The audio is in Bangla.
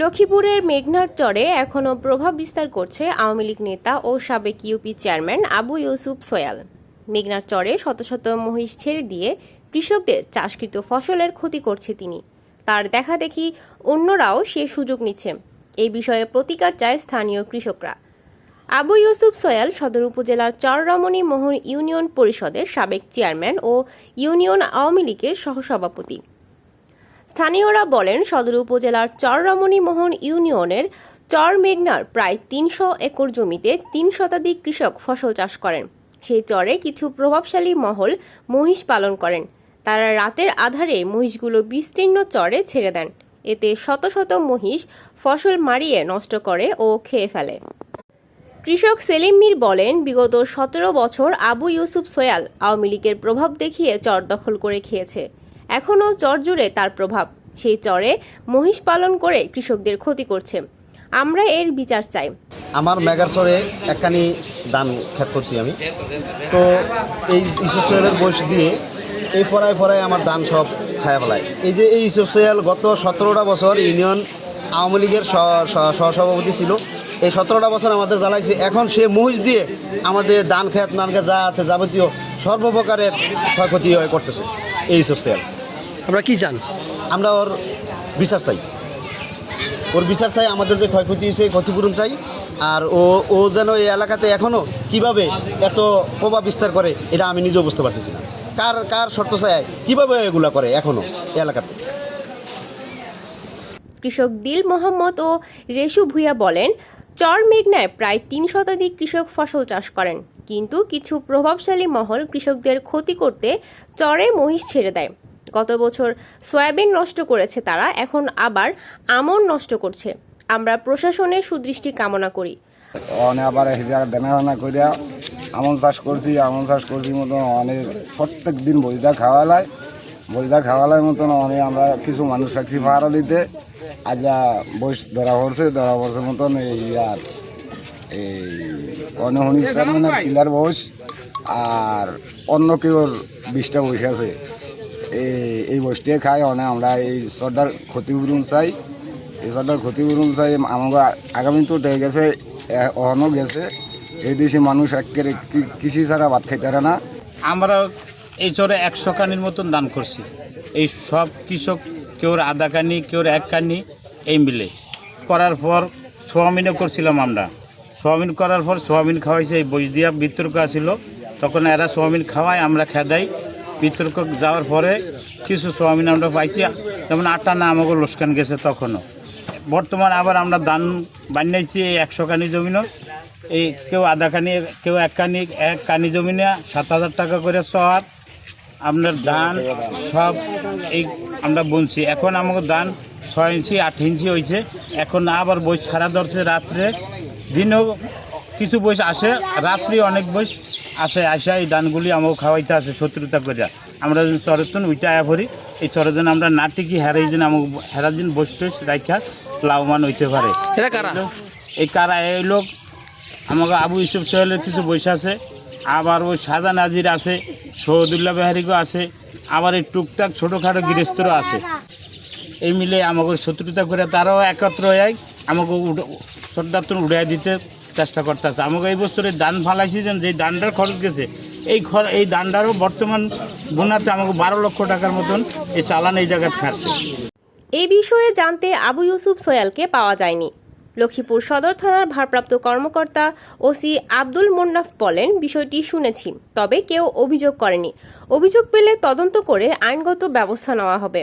লক্ষ্মীপুরের মেঘনার চরে এখনও প্রভাব বিস্তার করছে আওয়ামী লীগ নেতা ও সাবেক ইউপি চেয়ারম্যান আবু ইউসুফ সোয়াল। মেঘনার চরে শত শত মহিষ ছেড়ে দিয়ে কৃষকদের চাষকৃত ফসলের ক্ষতি করছে তিনি। তার দেখা দেখি অন্যরাও সে সুযোগ নিচ্ছে। এই বিষয়ে প্রতিকার চায় স্থানীয় কৃষকরা। আবু ইউসুফ সোয়াল সদর উপজেলার চররমণী মোহন ইউনিয়ন পরিষদের সাবেক চেয়ারম্যান ও ইউনিয়ন আওয়ামী লীগের সহসভাপতি। স্থানীয়রা বলেন, সদর উপজেলার চররমণী মোহন ইউনিয়নের চর মেঘনার প্রায় তিনশো একর জমিতে তিন শতাধিক কৃষক ফসল চাষ করেন। সেই চরে কিছু প্রভাবশালী মহল মহিষ পালন করেন। তারা রাতের আধারে মহিষগুলো বিস্তীর্ণ চরে ছেড়ে দেন। এতে শত শত মহিষ ফসল মারিয়ে নষ্ট করে ও খেয়ে ফেলে। কৃষক সেলিম মির বলেন, বিগত সতেরো বছর আবু ইউসুফ সোয়াল আওয়ামী লীগের প্রভাব দেখিয়ে চর দখল করে খেয়েছে। এখনও চর জুড়ে তার প্রভাব। সেই চরে মহিষ পালন করে কৃষকদের ক্ষতি করছে। আমরা এর বিচার চাই। আমার মেগারসরে একখানি দান খেত করছি আমি। তো এই সোহেলের বয়স দিয়ে এই ফরায় ফরায় আমার দান সব খায়া ফেলায়। এই যে এই ইসব গত সতেরোটা বছর ইউনিয়ন আওয়ামী লীগের সহসভাপতি ছিল। এই সতেরোটা বছর আমাদের জ্বালাইছে। এখন সে মহিষ দিয়ে আমাদের দান খেত নান খেত যা আছে যাবতীয় সর্বপ্রকারের ক্ষয়ক্ষতি করতেছে এই সোহেল আমরা কি চান? আমরা ওর বিচার চাই। ওর বিচার চাই আমাদের যে ক্ষয়ক্ষতি হয়েছে ক্ষতিপূরণ চাই। আর ও ও যেন এই এলাকাতে এখনও কীভাবে এত প্রভাব বিস্তার করে এটা আমি নিজেও বুঝতে পারতেছি না। কার কার শর্ত চায় কীভাবে এগুলো করে এখনও এই এলাকাতে? কৃষক দিল মোহাম্মদ ও রেশু ভুইয়া বলেন চর মেঘনায় প্রায় তিন শতাধিক কৃষক ফসল চাষ করেন। কিন্তু কিছু প্রভাবশালী মহল কৃষকদের ক্ষতি করতে চরে মহিষ ছেড়ে দেয়। গত বছর সয়াবিন নষ্ট করেছে তারা এখন আবার আমন নষ্ট করছে। আমরা প্রশাসনের সুদৃষ্টি কামনা করি। অনে আবার দেনাহানা করিয়া আমন চাষ করছি আমন চাষ করছি মতন অনেক প্রত্যেক দিন বইদা খাওয়ালায় বইদা খাওয়ালায় মতন অনেক আমরা কিছু মানুষ রাখছি ভাড়া দিতে। আজ বইস ধরা পড়ছে ধরা পড়ছে মতন এই আর এই চেয়ারম্যানের পিলার বয়স আর অন্য কেউ বিশটা বসে আছে। এই বসটিয়ে খাই অনেক আমরা এই সর্দার ক্ষতিপূরণ চাই। এই সর্দার ক্ষতিপূরণ চাই আমাকে আগামী তো গেছে অহনও গেছে। এই দেশে মানুষ একেবারে কৃ- কৃষি ছাড়া ভাত খাইতে পারে না। আমরা এই চরে একশো কানির মতন দান করছি। এই সব কৃষক কেউ আধা কানি কেউ এক কানি, এই মিলে। করার পর সোয়াবিনও করছিলাম আমরা। সোয়াবিন করার পর সোয়াবিন খাওয়াইছে, এই বই দিয়া বিতর্ক আসিল তখন এরা সোয়াবিন খাওয়ায়, আমরা খেদাই। বিতর্ক যাওয়ার পরে কিছু সোয়াবিন আমরা পাইছি, যেমন আটটা না আমাকে লোসকান গেছে তখনও। বর্তমানে আবার আমরা দান বানিয়েছি এই একশো কানি জমিনও। এই কেউ আধা কানি, কেউ এক কানি এক কানি জমিনে সাত হাজার টাকা করে শহর আপনার ধান সব এই আমরা বুনছি। এখন আমাকে ধান ছয় ইঞ্চি, আট ইঞ্চি হয়েছে এখন আবার বই ছাড়া ধরছে রাত্রে। দিনেও কিছু বই আসে রাত্রি অনেক বই আসে আসে এই দানগুলি আমাকে খাওয়াইতে আসে শত্রুতা করিয়া। আমরা যদি চরেতন উইটা আয়া ভরি এই চরের জন্য আমরা না টিকি হেরাই দিন আমাকে হেরার দিন বসতে রাখা লাভবান হইতে পারে। এই কারা? এই লোক আমাকে আবু ইসুফ সোহেলের কিছু বৈশা আছে আবার ওই সাদা নাজির আছে সৌদুল্লাহ বেহারিগো আছে আবার এই টুকটাক ছোটোখাটো গৃহস্থরও আছে। এই মিলে আমাকে শত্রুতা করে তারাও একত্র হয়ে আমাকে সর্দাতন উড়াই দিতে চেষ্টা করতেছে। আমাকে এই বছরে দান ফালাইছি যেন যে দানটার খরচ গেছে, এই খর, এই দানটারও বর্তমান বোনাতে আমাকে বারো লক্ষ টাকার মতন এই চালান এই জায়গায় ছাড়ছে এই বিষয়ে জানতে আবু ইউসুফ সোয়ালকে পাওয়া যায়নি। লক্ষ্মীপুর সদর থানার ভারপ্রাপ্ত কর্মকর্তা ওসি আব্দুল মোন্নাফ বলেন, বিষয়টি শুনেছি, তবে কেউ অভিযোগ করেনি। অভিযোগ পেলে তদন্ত করে আইনগত ব্যবস্থা নেওয়া হবে।